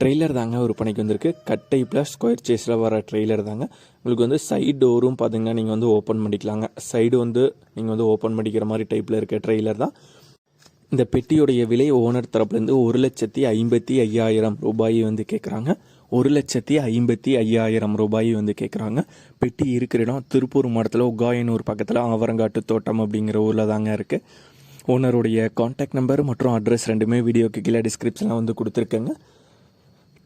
Trailer தாங்க விற்பனைக்கு வந்திருக்கு. கட்டை ப்ளஸ் ஸ்கொயர் சேஸில் வர ட்ரெய்லர் தாங்க. உங்களுக்கு வந்து சைடு டோரும் பார்த்தீங்கன்னா நீங்கள் வந்து ஓப்பன் பண்ணிக்கலாங்க. சைடு வந்து நீங்கள் வந்து ஓப்பன் பண்ணிக்கிற மாதிரி டைப்பில் இருக்க ட்ரெய்லர் தான். இந்த பெட்டியுடைய விலை ஓனர் தரப்புலேருந்து ஒரு லட்சத்தி ஐம்பத்தி ஐயாயிரம் ரூபாய் வந்து கேட்குறாங்க ஒரு லட்சத்தி ஐம்பத்தி ஐயாயிரம் ரூபாய் வந்து கேட்குறாங்க பெட்டி இருக்கிற இடம் திருப்பூர் மாவட்டத்தில் உகாயனூர் பக்கத்தில் ஆவரங்காட்டு தோட்டம் அப்படிங்கிற ஊரில் தாங்க இருக்குது ஓனருடைய காண்டாக்ட் நம்பர் மற்றும் அட்ரஸ் ரெண்டுமே வீடியோக்கு கீழே டிஸ்கிரிப்ஷனில் வந்து கொடுத்துருக்கேங்க.